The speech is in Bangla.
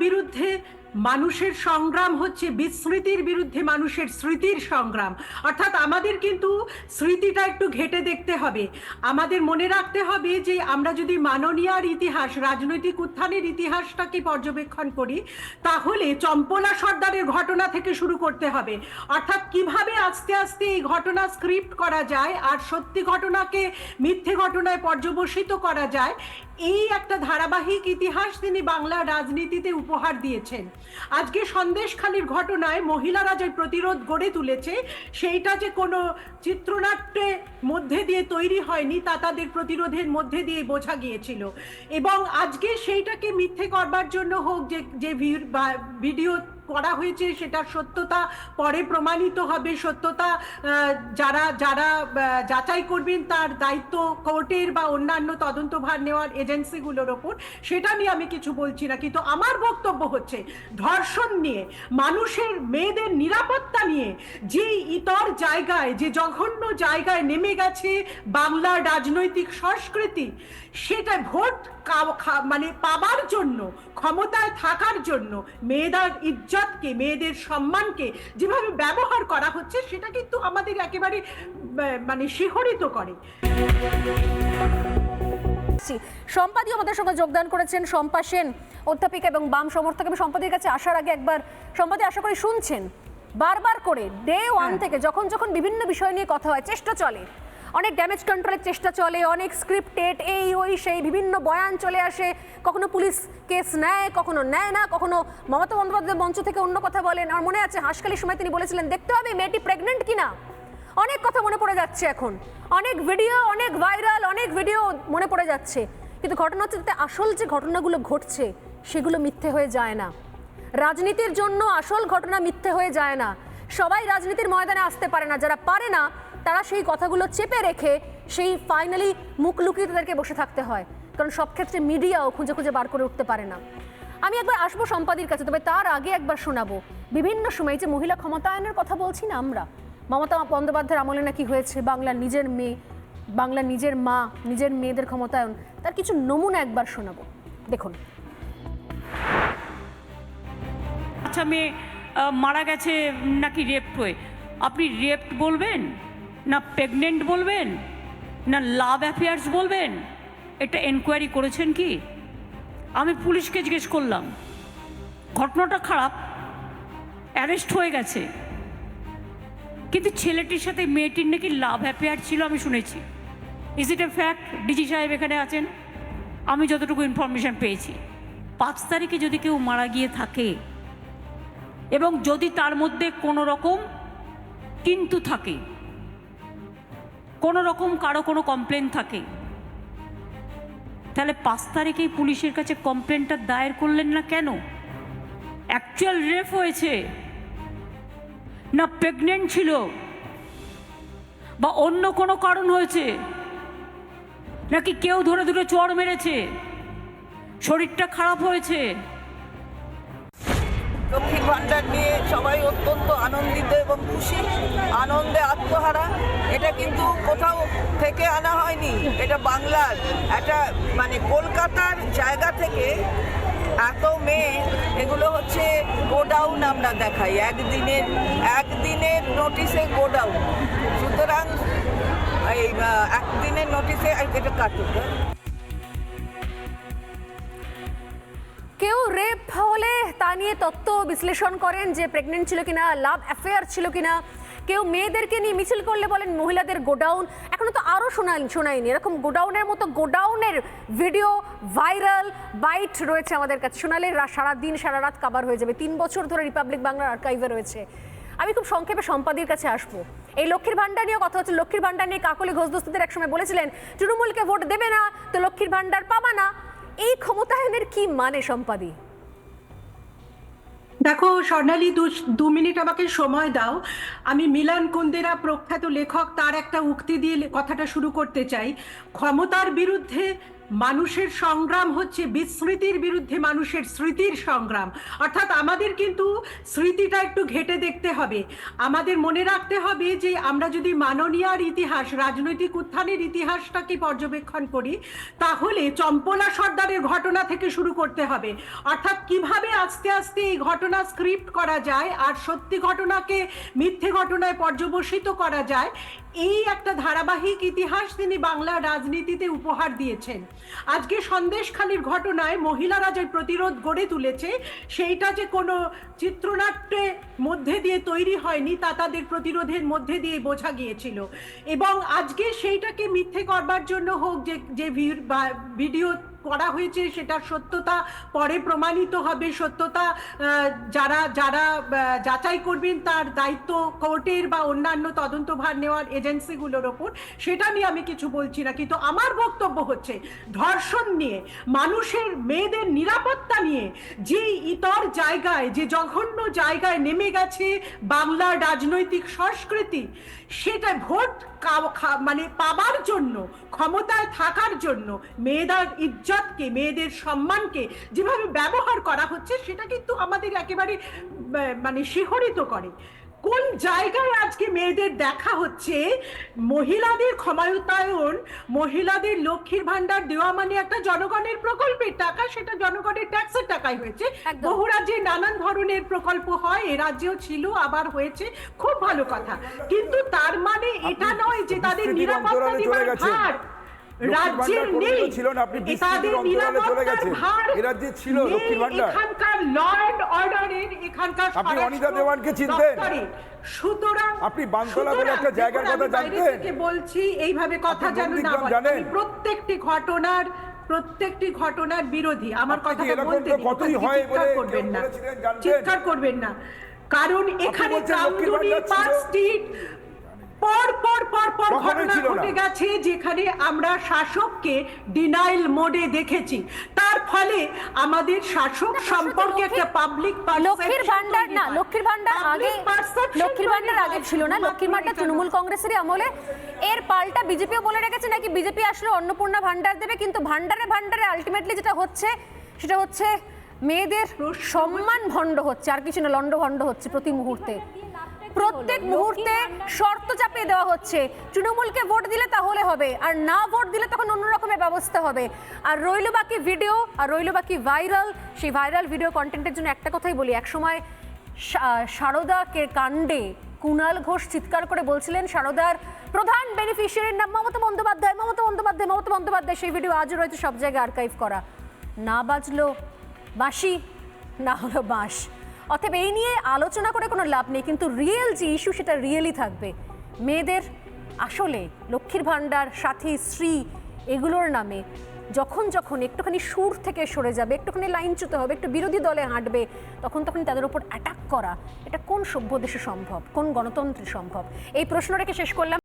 বিরুদ্ধে মানুষের সংগ্রাম হচ্ছে বিস্মৃতির বিরুদ্ধে মানুষের স্মৃতির সংগ্রাম। অর্থাৎ আমাদের কিন্তু স্মৃতিটা একটু ঘেটে দেখতে হবে। আমাদের মনে রাখতে হবে যে আমরা যদি মাননীয়ার ইতিহাস, রাজনৈতিক উত্থানের ইতিহাসটাকে পর্যবেক্ষণ করি, তাহলে চম্পলা সর্দারের ঘটনা থেকে শুরু করতে হবে। অর্থাৎ কীভাবে আস্তে আস্তে এই ঘটনা স্ক্রিপ্ট করা যায় আর সত্যি ঘটনাকে মিথ্যে ঘটনায় পর্যবসিত করা যায়, এই একটা ধারাবাহিক ইতিহাস তিনি বাংলার রাজনীতিতে উপহার দিয়েছেন। আজকে সন্দেশখালির ঘটনায় মহিলারা যে প্রতিরোধ গড়ে তুলেছে, সেইটা যে কোনো চিত্রনাট্যের মধ্যে দিয়ে তৈরি হয়নি, তা তাদের প্রতিরোধের মধ্যে দিয়ে বোঝা গিয়েছিল। এবং আজকে সেইটাকে মিথ্যে করবার জন্য হোক, যে যে ভিডিও করা হয়েছে সেটার সত্যতা, পরে প্রমাণিত হবে সত্যতা। যারা যারা যাচাই করবেন তার দায়িত্ব কোর্টের বা অন্যান্য তদন্তভার নেওয়ার এজেন্সিগুলোর ওপর, সেটা নিয়ে আমি কিছু বলছি না। কিন্তু আমার বক্তব্য হচ্ছে ধর্ষণ নিয়ে, মানুষের, মেয়েদের নিরাপত্তা নিয়ে, যে ইতর জায়গায়, যে জঘন্য জায়গায় নেমে গেছে বাংলার রাজনৈতিক সংস্কৃতি, সেটা ভোট মানে পাবার জন্য, ক্ষমতায় থাকার জন্য, মেয়েদের ইজ্জতকে মেয়েদের সম্মানকে যেভাবে ব্যবহার করা হচ্ছে সেটা কিন্তু আমাদের একেবারে মানে শিহরিত করে। সম্পাদি আমাদের সঙ্গে যোগদান করেছেন। শম্পা সেন অধ্যাপিকা এবং বাম সমর্থক। আমি সম্পাদির কাছে আসার আগে একবার সম্পাদি আশা করি শুনছেন। বারবার করে ডে ওয়ান থেকে যখন যখন বিভিন্ন বিষয় নিয়ে কথা হয় চেষ্টা চলে। অনেক ড্যামেজ কন্ট্রোলের চেষ্টা চলে, অনেক স্ক্রিপ্টেড এই, ওই, সেই, বিভিন্ন বয়ান চলে আসে। কখনো পুলিশ কেস নেয়, কখনো নেয় না, কখনো মমতা বন্দ্যোপাধ্যায় মঞ্চ থেকে অন্য কথা বলেন। আর মনে আছে হাসকালির সময় তিনি বলেছিলেন, দেখতে হবে মেয়েটি প্রেগনেন্ট কিনা? অনেক কথা মনে পড়ে যাচ্ছে এখন। অনেক ভিডিও অনেক ভাইরাল অনেক ভিডিও মনে পড়ে যাচ্ছে। কিন্তু ঘটনা হচ্ছে যাতে আসল যে ঘটনাগুলো ঘটছে, সেগুলো মিথ্যে হয়ে যায় না। রাজনীতির জন্য আসল ঘটনা মিথ্যে হয়ে যায় না। সবাই রাজনীতির ময়দানে আসতে পারে না। যারা পারে না তারা সেই কথাগুলো চেপে রেখে সেই ফাইনালি মুখ লুকিয়ে তাদেরকে বসে থাকতে হয়। কারণ সব ক্ষেত্রে মিডিয়াও খুঁজে খুঁজে বার করে উঠতে পারে না। আমি একবার আসব সম্পাদির কাছে, তবে তার আগে একবার শোনাবো। বিভিন্ন সময় যে মহিলা ক্ষমতায়নের কথা বলছি না আমরা, মমতা বন্দ্যোপাধ্যায়ের আমলে নাকি হয়েছে বাংলার নিজের মেয়ে, বাংলার নিজের মা, নিজের মেয়েদের ক্ষমতায়ন, তার কিছু নমুনা একবার শোনাবো। দেখুন। আচ্ছা মেয়ে মারা গেছে নাকি রেপ হয়ে? আপনি রেপ বলবেন? না প্রেগনেন্ট বলবেন, না লাভ অ্যাফেয়ার্স বলবেন, এটা এনকোয়ারি করেছেন কি? আমি পুলিশকে জিজ্ঞেস করলাম, ঘটনাটা খারাপ অ্যারেস্ট হয়ে গেছে, কিন্তু ছেলেটির সাথে মেয়েটির নাকি লাভ অ্যাফেয়ার ছিল আমি শুনেছি। Is it a fact DG সাহেব এখানে আছেন, আমি যতটুকু ইনফরমেশন পেয়েছি। পাঁচ তারিখে যদি কেউ মারা গিয়ে থাকে, এবং যদি তার মধ্যে কোনো রকম কিন্তু থাকে কোনো রকম কারও কোনো কমপ্লেন থাকে। তাহলে পাঁচ তারিখেই পুলিশের কাছে কমপ্লেনটা দায়ের করলেন না কেন? অ্যাকচুয়াল রেপ হয়েছে। না প্রেগনেন্ট ছিল। বা অন্য কোনো কারণ হয়েছে। নাকি কেউ ধরে ধরে চড় মেরেছে। শরীরটা খারাপ হয়েছে। লক্ষ্মীর ভাণ্ডার নিয়ে সবাই অত্যন্ত আনন্দিত এবং খুশি। আনন্দে আত্মহারা। এটা কিন্তু কোথাও থেকে আনা হয়নি। এটা বাংলার একটা মানে কলকাতার জায়গা থেকে এত মেয়ে, এগুলো হচ্ছে গোডাউন আমরা দেখাই। একদিনের একদিনের নোটিশে গোডাউন। সুতরাং এই একদিনের নোটিশে এটা কাটুক। কেউ রেপ হলে তা নিয়ে তত্ত্ব বিশ্লেষণ করেন যে প্রেগনেন্ট ছিল কিনা লাভ অ্যাফেয়ার ছিল কিনা। কেউ মেয়েদেরকে নিয়ে মিছিল করলে বলেন মহিলাদের গোডাউন। এখনও তো আরও শোনাই শোনায়নি। এরকম গোডাউনের মতো গোডাউনের ভিডিও ভাইরাল বাইট রয়েছে আমাদের কাছে। শোনালে রা- সারা রাত কাবার হয়ে যাবে। তিন বছর ধরে রিপাবলিক বাংলার আর্কাইভে রয়েছে। আমি খুব সংক্ষেপে সম্পাদির কাছে আসব। এই লক্ষ্মীর ভান্ডার নিয়ে কথা হচ্ছে। লক্ষ্মীর ভান্ডার নিয়ে কাকলি ঘোষদস্তিদের একসময় বলেছিলেন, তৃণমূলকে ভোট দেবে না, তো লক্ষ্মীর ভান্ডার পাবা না। এই ক্ষমতায়নের কি মানে সম্পাদি? দেখো, স্বর্ণালী, দু মিনিট আমাকে সময় দাও। আমি মিলান কুন্দেরা প্রখ্যাত লেখক, তার একটা উক্তি দিয়ে কথাটা শুরু করতে চাই। ক্ষমতার বিরুদ্ধে মানুষের সংগ্রাম হচ্ছে বিস্মৃতির বিরুদ্ধে মানুষের স্মৃতির সংগ্রাম। অর্থাৎ আমাদের কিন্তু স্মৃতিটা একটু ঘেটে দেখতে হবে। আমাদের মনে রাখতে হবে যে আমরা যদি মাননীয়ার ইতিহাস, রাজনৈতিক উত্থানের ইতিহাসটাকে পর্যবেক্ষণ করি, তাহলে চম্পলা সর্দারের ঘটনা থেকে শুরু করতে হবে। অর্থাৎ কীভাবে আস্তে আস্তে এই ঘটনা স্ক্রিপ্ট করা যায় আর সত্যি ঘটনাকে মিথ্যে ঘটনায় পর্যবসিত করা যায়, এই একটা ধারাবাহিক ইতিহাস তিনি বাংলার রাজনীতিতে উপহার দিয়েছেন। আজকে সন্দেশখালির ঘটনায় মহিলারা যে প্রতিরোধ গড়ে তুলেছে। সেইটা যে কোনো চিত্রনাট্যের মধ্যে দিয়ে তৈরি হয়নি তা তাদের প্রতিরোধের মধ্যে দিয়ে বোঝা গিয়েছিল। এবং আজকে সেইটাকে মিথ্যে করবার জন্য হোক যে যে ভিডিও করা হয়েছে সেটার সত্যতা, পরে প্রমাণিত হবে সত্যতা। যারা যারা যাচাই করবেন তার দায়িত্ব কোর্টের বা অন্যান্য তদন্তভার নেওয়ার এজেন্সিগুলোর ওপর, সেটা নিয়ে আমি কিছু বলছি না। কিন্তু আমার বক্তব্য হচ্ছে ধর্ষণ নিয়ে, মানুষের, মেয়েদের নিরাপত্তা নিয়ে। যে ইতর জায়গায়, যে জঘন্য জায়গায় নেমে গেছে বাংলার রাজনৈতিক সংস্কৃতি, সেটা ভোট মানে পাবার জন্য, ক্ষমতায় থাকার জন্য, মেয়েদের ইজ্জতকে মেয়েদের সম্মানকে যেভাবে ব্যবহার করা হচ্ছে সেটা কিন্তু আমাদের একেবারে মানে শিহরিত করে। কোন জায়গায় আজকে মেয়েদের দেখা হচ্ছে মহিলাদের ক্ষমতায়ন মহিলাদের লক্ষ্মীর ভান্ডার দেওয়া মানে একটা জনগণের প্রকল্পের টাকা সেটা জনগণের ট্যাক্সের টাকায় হয়েছে। বহু রাজ্যে নানান ধরনের প্রকল্প হয় এ রাজ্যেও ছিল আবার হয়েছে খুব ভালো কথা। কিন্তু তার মানে এটা নয় যে তাদের নিরাপত্তা দেওয়ার ভার। রাজ্যের নেই কোনোদিনও ছিল না, আপনি তাদের নিরাপত্তার ভার রাজ্যে ছিল নেই লক্ষ্মীর ভাণ্ডার। এখানকার ল অ্যান্ড অর্ডারের এখানকার আপনি অনিতা দেওয়ানকে চিনতেন? সুতরাং আপনি বানতলা বলে একটা জায়গার কথা জানতেন? বলছি এইভাবে কথা যেন না নন্দীগ্রাম বলে জানেন? আমি প্রত্যেকটি ঘটনার প্রত্যেকটি ঘটনার বিরোধী আমার কথাটা বলতে কতই হয় বলে করবেন না? চিৎকার করবেন না কারণ এখানে কামদুনি পার্ক স্ট্রিট পর পর পর পর ঘটনা। ঘটে গেছে যেখানে আমরা শাসককে ডিনাইল মোডে দেখেছি। তার ফলে আমাদের শাসক সম্পর্কে একটা পাবলিক লক্ষ্মীর ভান্ডার না লক্ষ্মীর ভান্ডার আগে লক্ষ্মীর ভান্ডার আগে ছিল না লক্ষ্মীর ভান্ডার তৃণমূল কংগ্রেসেরই আমলে। এর পাল্টা বিজেপিও বলে রেখেছে নাকি বিজেপি আসলে অন্নপূর্ণা ভান্ডার দেবে? কিন্তু ভান্ডারে ভান্ডারে আলটিমেটলি যেটা হচ্ছে সেটা হচ্ছে মেয়েদের সম্মান ভণ্ড হচ্ছে আর কিছু না লন্ড ভণ্ড হচ্ছে প্রতি মুহূর্তে। প্রত্যেক মুহূর্তে শর্ত চাপিয়ে দেওয়া হচ্ছে। তৃণমূলকে ভোট দিলে তাহলে হবে, আর না ভোট দিলে তখন অন্য রকমের ব্যবস্থা হবে। আর রইল বাকি ভিডিও আর রইল বাকি ভাইরাল সেই ভাইরাল ভিডিও কন্টেন্টের জন্য একটা কথাই বলি। একসময় সারদাকে কাণ্ডে কুণাল ঘোষ চিৎকার করে বলছিলেন, সারদার প্রধান বেনিফিশিয়ারির নাম মমতা বন্দ্যোপাধ্যায় মমতা বন্দ্যোপাধ্যায় মমতা বন্দ্যোপাধ্যায়, সেই ভিডিও আজও রয়েছে সব জায়গায় আর্কাইভ করা। না বাজলো বাঁশি, না হলো বাঁশ। অতএব এই নিয়ে আলোচনা করে কোনো লাভ নেই, কিন্তু রিয়েল যে ইস্যু সেটা রিয়েলই থাকবে। মেয়েদের আসলে লক্ষ্মীর ভাণ্ডার, সাথী, স্ত্রী এগুলোর নামে যখন যখন একটুখানি সুর থেকে সরে যাবে, একটুখানি লাইনচ্যুত হবে, একটু বিরোধী দলে হাঁটবে, তখন তখন তাদের উপর অ্যাটাক করা, এটা কোন সভ্য দেশে সম্ভব? কোন গণতন্ত্রে সম্ভব? এই প্রশ্ন রেখে শেষ করলাম।